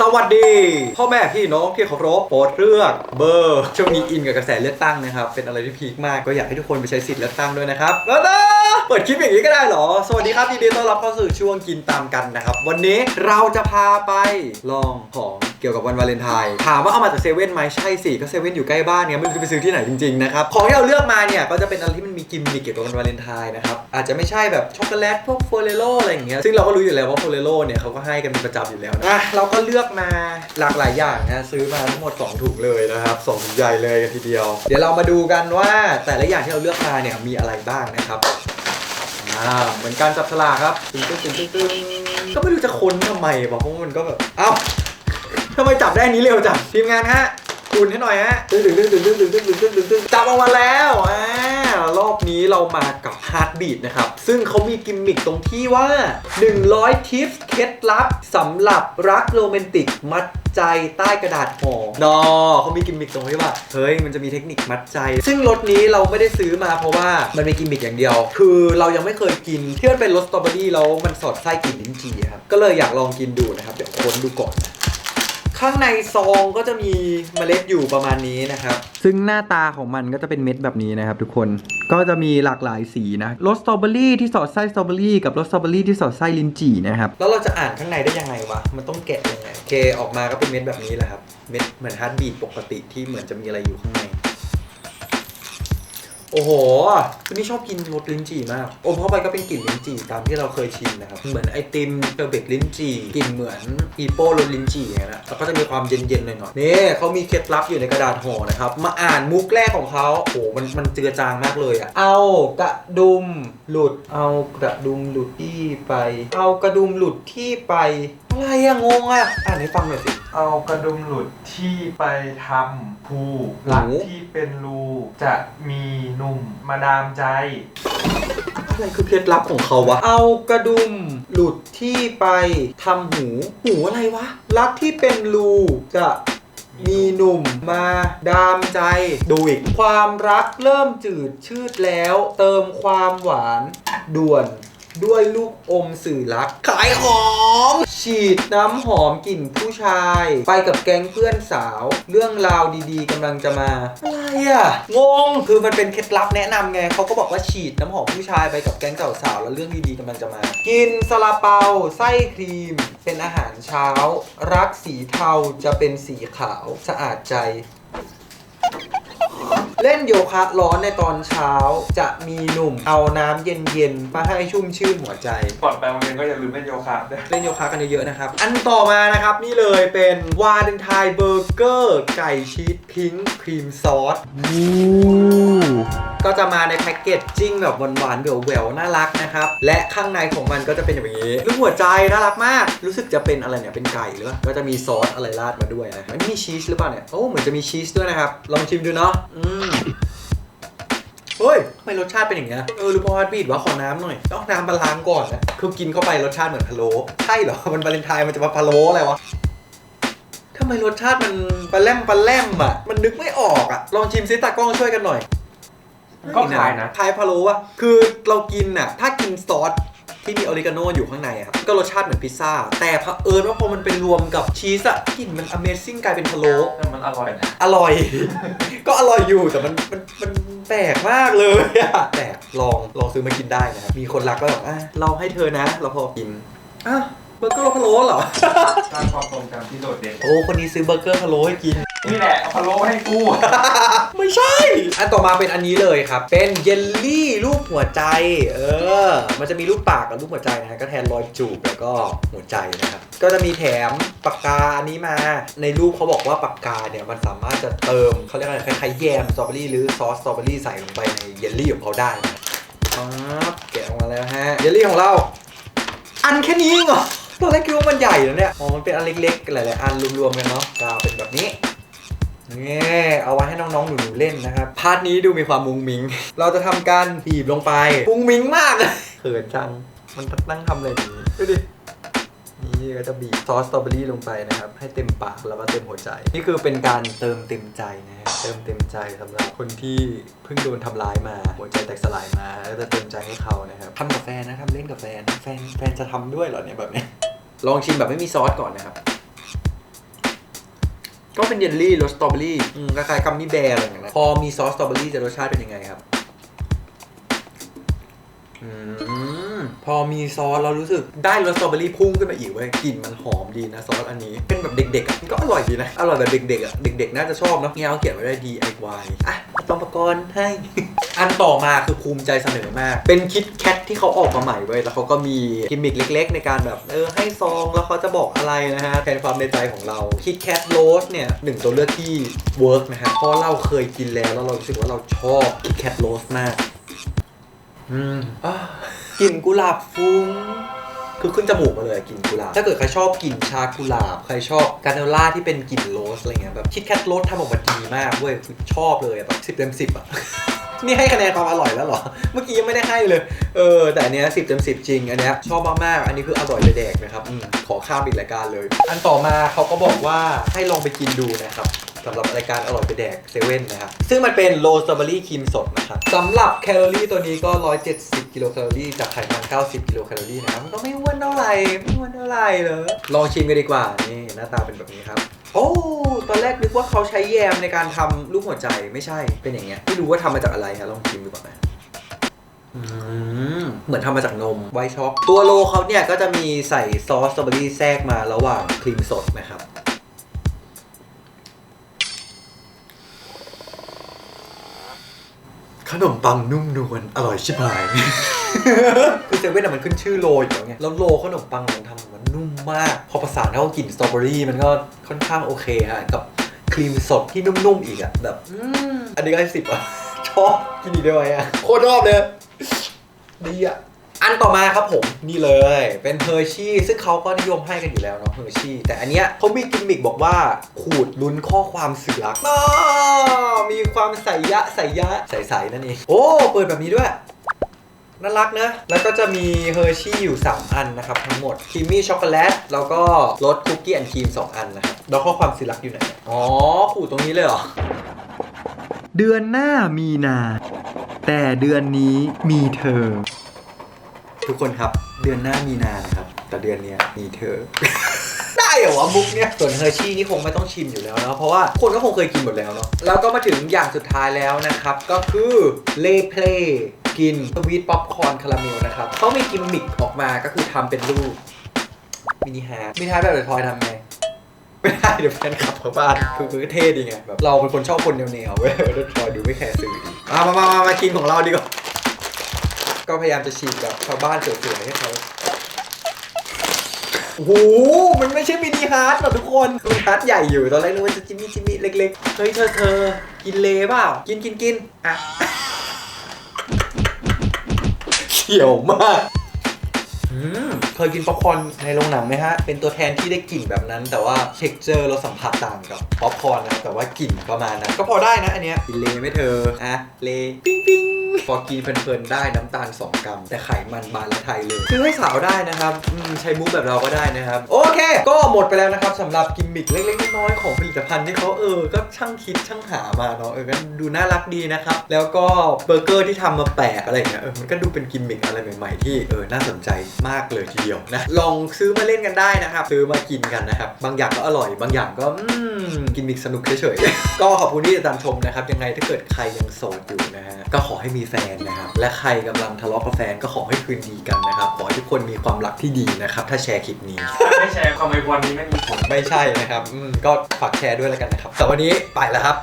สวัสดี พ่อแม่พี่น้องที่เคารพโปรดเลือกเบอร์ ช่วงนี้อินกับกระแสเลือกตั้งนะครับ เป็นอะไรที่พีคมากก็อยากให้ทุกคนไปใช้สิทธิ์เลือกตั้งด้วยนะครับแล้วนะเปิดคลิปอย่างนี้ก็ได้เหรอ สวัสดีครับยินดีต้อนรับเข้าสู่ช่วงกินตามกันนะครับ วันนี้เราจะพาไปลองของเกี่ยวกับวันวาเลนไทน์ถามว่าเอามาจากเซเว่นไหมใช่สิก็เซเว่นอยู่ใกล้บ้านเนี่ยไม่รู้จะไปซื้อที่ไหนจริงๆนะครับของที่เราเลือกมาเนี่ยก็จะเป็นอะไรที่มันมีกิมมิคเกี่ยวกับวันวาเลนไทน์นะครับอาจจะไม่ใช่แบบช็อกโกแลตพวกโฟเรโลอะไรอย่างเงี้ยซึ่งเราก็รู้อยู่แล้วว่าโฟเรโลเนี่ยเขาก็ให้กันเป็นประจำอยู่แล้วนะเราก็เลือกมาหลากหลายอย่างนะซื้อมาทั้งหมด 2 ถุงเลยนะครับสองถุงใหญ่เลยกันทีเดียว เดี๋ยวเรามาดูกันว่าแต่ละอย่างที่เราเลือกมาเนี่ยมีอะไรบ้างนะครับอ่าเหมือนการจับฉลากครับตึ้งตึ้งตึ้งตึ้งก็ไม่รู้จะค้นทำไมบอกเพราะมันก็แบบเอ้า ทำไมจับได้อันนี้เร็วจังทีมงานฮะคุณให้หน่อยฮะตึ้งตึ้งตึ้งตึ้งตึ้งตึ้งตึ้งตึ้งตึ้งตึ้งจับออกมาแล้วอ่ารอบนี้เรามากับฮาร์ดบีทนะครับ ซึ่งเขามีกิมมิคตรงที่ว่า 100 ทิปเคล็ดลับสำหรับรักโรแมนติกมัดใจใต้กระดาษห่อนอเขามีกิมมิคตรงที่ว่า เฮ้ย มันจะมีเทคนิคมัดใจ ซึ่งรสนี้เราไม่ได้ซื้อมาเพราะว่ามันมีกิมมิคอย่างเดียว คือเรายังไม่เคยกิน ที่มันเป็นรสสตรอเบอรี่แล้วมันสอดไส้กลิ่นลิ้นจี่ครับ ก็เลยอยากลองกินดูนะครับ เดี๋ยวค้นดูก่อน ข้างในซองก็จะมีเมล็ดอยู่ประมาณนี้นะครับ ซึ่งหน้าตาของมันก็จะเป็นเม็ดแบบนี้นะครับทุกคน ก็จะมีหลากหลายสีนะรสสตรอเบอรี่ที่สอดไส้สตรอเบอรี่กับรสสตรอเบอรี่ที่สอดไส้ลิ้นจี่นะครับ แล้วเราจะอ่านข้างในได้ยังไงวะ มันต้องแกะยังไงโอเคออกมาก็เป็นเม็ดแบบนี้แหละครับ เม็ดเหมือนฮาร์ดบีทปกติที่เหมือนจะมีอะไรอยู่ข้างใน โอ้โหวันนี้ชอบกินรสลิ้นจี่มากอมเข้าไปก็เป็นกลิ่นลิ้นจี่ตามที่เราเคยชินนะครับ เหมือนไอติมเชอร์เบตลิ้นจี่ กลิ่นเหมือนปีโป้รสลิ้นจี่อย่างนั้นนะแล้วก็จะมีความเย็นๆหน่อยๆนี่เขามีเคล็ดลับอยู่ในกระดาษห่อนะครับ มาอ่านมุกแรกของเขาโอ้โหมันมันเจือจางมากเลยอะเอากระดุมหลุด เอากระดุมหลุดที่ไป เอากระดุมหลุดที่ไป อะไรอะงงอะอ่านให้ฟังหน่อยสิ เอากระดุมหลุดที่ไปทำภูรักที่เป็นรูจะมีหนุ่มมาดามใจ อะไรคือเคล็ดลับของเขาวะ เอากระดุมหลุดที่ไปทำหู หูอะไรวะ รักที่เป็นรูจะมีหนุ่มมาดามใจดูอีก ความรักเริ่มจืดชืดแล้ว เติมความหวานด่วน ด้วยลูกอมสื่อรัก ขายของฉีดน้ำหอมกลิ่นผู้ชาย ไปกับแก๊งเพื่อนสาว เรื่องราวดีๆกำลังจะมา อะไรอะ งง คือมันเป็นเคล็ดลับแนะนำไง เขาก็บอกว่าฉีดน้ำหอมผู้ชายไปกับแก๊งสาวๆแล้วเรื่องดีๆกำลังจะมา กินซาลาเปาไส้ครีม เป็นอาหารเช้า รักสีเทาจะเป็นสีขาว สะอาดใจ เล่นโยคะร้อนในตอนเช้าจะมีหนุ่มเอาน้ำเย็นๆมาให้ชุ่มชื่นหัวใจ ก่อนไปโรงเรียนก็อย่าลืมเล่นโยคะด้วยเล่นโยคะกันเยอะๆนะครับ อันต่อมานะครับนี่เลยเป็นวาเลนไทน์เบอร์เกอร์ไก่ชีสพิงค์ครีมซอส ก็จะมาในแพ็กเกจจิ้งแบบหวานๆแหววๆน่ารักนะครับ และข้างในของมันก็จะเป็นอย่างนี้รูปหัวใจน่ารักมาก รู้สึกจะเป็นอะไรเนี่ย เป็นไก่หรือเปล่าก็จะมีซอสอะไรราดมาด้วยนะมันมีชีสหรือเปล่าเนี่ย โอ้ เหมือนจะมีชีสด้วยนะครับ ลองชิมดูเนาะ อืมเฮ้ยทำไมรสชาติเป็นอย่างเงี้ย เออหรือพราะว่าบีดว่าขอน้ำหน่อยต้องน้ำมาล้างก่อนนะ คือกินเข้าไปรสชาติเหมือนพะโล้ ใช่เหรอ มันวาเลนไทน์มันจะมาพะโล้อะไรวะทำไมรสชาติมันปลาแรมปลาแรมอะ มันนึกไม่ออกอะ ลองชิมซิตากล้องช่วยกันหน่อย ก็คล้ายนะคล้ายพะโล้อะคือเรากินอะถ้ากินซอสที่มีออริกาโนอยู่ข้างในอะครับก็รสชาติเหมือนพิซซ่า แต่เผอิญว่าพอมันเป็นรวมกับชีสอะกลิ่นมัน Amazing กลายเป็นพะโล้แต่มันอร่อยนะ อร่อย ก็อร่อยอยู่แต่มันมันมันแปลกมากเลยอะแปลกลองลองซื้อมากินได้นะครับมีคนรักก็แบบอะเราให้เธอนะ เราพอกินอะเบอร์เกอร์พะโล้เหรอสร้างความทรงจำที่โดดเด่นโอ้คนนี้ซื้อเบอร์เกอร์พะโล้ให้กินนี่แหละเอาพะโล้ให้กู ไม่ใช่อันต่อ มาเป็นอันนี้เลยครับ เป็นเยลลี่รูปหัวใจ เออ มันจะมีรูปปากกับรูปหัวใจนะฮะก็แทนรอยจูบแล้วก็หัวใจนะครับ ก็จะมีแถมปากกาอันนี้มา ในรูปเขาบอกว่าปากกาเนี่ยมันสามารถจะเติมเขาเรียกอะไรคล้ายๆแยมสตรอเบอรี่หรือซอสสตรอเบอรี่ใส่ลงไปในเยลลี่ของเขาได้นะปั๊บแกะออกมาแล้วฮะ เยลลี่ของเรา อันแค่นี้เองเหรอตอนแรกคิดว่ามันใหญ่แล้วเนี่ย อ๋อ มันเป็นอันเล็กๆหลายๆอันรวมๆกันเนาะกาวเป็นแบบนี้ นี่เอาไว้ให้น้องๆหนูๆเล่นนะครับ พาร์ทนี้ดูมีความมุงมิง เราจะทำการบีบลงไปมุงมิงมากเลยเขินจัง มันตั้งทำอะไรอย่างนี้ดูดิ นี่ก็จะบีบซอสสตรอเบอรี่ลงไปนะครับ ให้เต็มปากแล้วก็เต็มหัวใจ นี่คือเป็นการเติมเต็มใจนะฮะเติมเต็มใจสำหรับคนที่เพิ่งโดนทำร้ายมา หัวใจแตกสลายมาแล้วจะเติมใจให้เขานะครับทำกับแฟนนะทำเล่นกับแฟนแฟนแฟนจะทำด้วยเหรอเนี่ยแบบเนี้ยลองชิมแบบไม่มีซอสก่อนนะครับ ก็เป็นเยลลี่รสสตรอเบอรี่อืมคล้ายๆกัมมี่แบร์อะไรอย่างเงี้ยนะพอมีซอสสตรอเบอรี่จะรสชาติเป็นยังไงครับ อืม พอมีซอสเรารู้สึกได้รสสตรอเบอรี่พุ่งขึ้นมาอีกเว้ยกลิ่นมันหอมดีนะซอสอันนี้ เป็นแบบเด็กๆอะมันก็อร่อยดีนะ อร่อยแบบเด็กๆอะ เด็กๆ น่าจะชอบเนาะเนี่ยเขาเขียนไว้ได้ DIY อะเอาต้องประกรณ์ให้ อันต่อมาคือภูมิใจเสนอมาก เป็นคิดแคทที่เขาออกมาใหม่เว้ย แล้วเขาก็มีกิมมิคเล็ก ๆ ในการแบบ เออ ให้ซอง แล้วเขาจะบอกอะไรนะฮะแทนความในใจของเรา คิดแคทโรสเนี่ยหนึ่งตัวเลือกที่เวิร์กนะฮะ เพราะเราเคยกินแล้ว แล้วเรารู้สึกว่าเราชอบคิดแคทโรสมาก อืมอะกลิ่นกุหลาบฟุ้ง คือขึ้นจมูกมาเลยกลิ่นกุหลาบ ถ้าเกิดใครชอบกลิ่นชากุหลาบ ใครชอบกาโนล่าที่เป็นกลิ่นโรสอะไรเงี้ยแบบคิดแคทโรสทำออกมาดีมากเว้ยคือชอบเลยอะแบบสิบเต็มสิบอะ นี่ให้คะแนนความอร่อยแล้วเหรอ เมื่อกี้ยังไม่ได้ให้เลย เออ แต่อันเนี้ยสิบเต็มสิบจริง อันเนี้ยชอบมากๆ อันนี้คืออร่อยเลยแดกนะครับอมขอข้ามอีกรายการเลย อันต่อมาเขาก็บอกว่าให้ลองไปกินดูนะครับ สำหรับรายการอร่อยไปแดกเซเว่นนะครับ ซึ่งมันเป็นโรสตรอเบอรี่ครีมสดนะครับสำหรับแคลอรี่ตัวนี้ก็ 170 กิโลแคลอรี่จากไขมัน 90 กิโลแคลอรี่นะครับมันก็ไม่อ้วนเท่าไหร่ไม่อ้วนเท่าไหร่เลยลองชิมกันดีกว่านี่หน้าตาเป็นแบบนี้ครับ โอ้ตอนแรกนึกว่าเขาใช้แยมในการทำลูกหัวใจไม่ใช่เป็นอย่างเงี้ยไม่รู้ว่าทำมาจากอะไรฮะลองชิมดูก่อนนะ อืมเหมือนทำมาจากนมไวช็อกตัวโลเขาเนี่ยก็จะมีใส่ซอสสตรอเบอรี่แทรกมาระหว่างครีมสดนะครับ นมปังนุ่มนวลอร่อยชิบหาย คือเซเว่นอะมันขึ้นชื่อโลอยู่แล้วไงแล้วโลขนมปังมันทำมันนุ่มมาก พอประสานเข้ากับกลิ่นสตรอเบอรี่มันก็ค่อนข้างโอเคฮะกับครีมสดที่นุ่มๆอีกอะแบบอืมอันนี้ก็ให้สิบอะชอบกินอีกได้ไหมอะโคตรชอบเลยดีอะ อันต่อมาครับผมนี่เลยเป็นเฮอร์ชี่ซึ่งเขาก็นิยมให้กันอยู่แล้วเนาะเฮอร์ชี่แต่อันเนี้ยเขามีกิมมิกบอกว่าขูดลุ้นข้อความสื่อรักอ้อมีความใส่ยะใส่ยะใส่ๆนั่นเองโอ้เปิดแบบนี้ด้วยน่ารักนะ แล้วก็จะมีเฮอร์ชี่อยู่ 3 อันนะครับทั้งหมดครีมมี่ช็อกโกแลต แล้วก็รสคุกกี้แอนด์ครีม 2 อันนะครับแล้วข้อความสื่อรักอยู่ไหน อ๋อ ขูดตรงนี้เลยเหรอ เดือนหน้ามีนา แต่เดือนนี้มีเธอ ทุกคนครับเดือนหน้ามีนานะครับ แต่เดือนเนี้ยมีเธอ ได้เหรอวะมุกเนี่ยส่วนเฮอร์ชี่นี่คงไม่ต้องชิมอยู่แล้วเนาะเพราะว่าคนก็คงเคยกินหมดแล้วเนาะแล้วก็มาถึงอย่างสุดท้ายแล้วนะครับ ก็คือเลเพลกินสวีทป๊อปคอร์นคาราเมลนะครับเขามีกิมมิคออกมาก็คือทำเป็นรูปมินิฮาร์ดมินิฮาร์ดแบบเดอะทอยทำไงไม่ได้เดี๋ยวแฟนคลับเขาบ้านคือเท่ดีไงแบบเราเป็นคนชอบคนแนวๆเว้ยเดอะทอยดูไม่แคร์สื่อดีมามามามามากินของเราดีกว่า ก็พยายามจะฉีกแบบชาวบ้านสวยๆให้เขาโอ้โห มันไม่ใช่มินิฮาร์ดหรอกทุกคนมันฮาร์ดใหญ่อยู่ ตอนแรกนึกว่าจะจิมมี่จิมมี่เล็กๆ เฮ้ยเธอเธอกินเลเปล่า กินกินกินอะเขียวมากอืม เคยกินป๊อปคอร์นในโรงหนังไหมฮะ เป็นตัวแทนที่ได้กลิ่นแบบนั้น แต่ว่าเท็กเจอร์รสสัมผัสต่างกับป๊อปคอร์นนะแต่ว่ากลิ่นประมาณนั้น ก็พอได้นะอันเนี้ยกินเลไหม่เธออะเลปิ้งปิ้งพอกินเพลินๆได้น้ำตาล 2 กรัม แต่ไขมันบานและไทยเลยซื้อให้สาวได้นะครับอืมใช้มุกแบบเราก็ได้นะครับ โอเค ก็หมดไปแล้วนะครับสำหรับกิมมิคเล็กๆน้อยๆของผลิตภัณฑ์ที่เขาเออ ก็ช่างคิดช่างหามาเนาะเออก็ดูน่ารักดีนะครับ แล้วก็เบอร์เกอร์ที่ทำมาแปลกอะไรอย่างเงี้ยเออมันก็ดูเป็นกิมมิคอะไรใหม่ๆที่เออน่าสนใจมากเลยทีเดียวนะลองซื้อมาเล่นกันได้นะครับ ซื้อมากินกันนะครับ บางอย่างก็อร่อย บางอย่างก็อืมกิมมิคสนุกเฉยๆ ก็ขอบคุณที่ติดตามชมนะครับ ยังไงถ้าเกิดใครยังโสดอยู่นะฮะ ก็ขอให้มีแฟนนะครับ และใครกำลังทะเลาะกับแฟนก็ขอให้คืนดีกันนะครับ ขอให้ทุกคนมีความรักที่ดีนะครับ ถ้าแชร์คลิปนี้ ไม่แชร์ความไอวันนี้ไม่มีผล ไม่ใช่นะครับอืมก็ฝากแชร์ด้วยแล้วกันนะครับ แต่วันนี้ไปแล้วครับ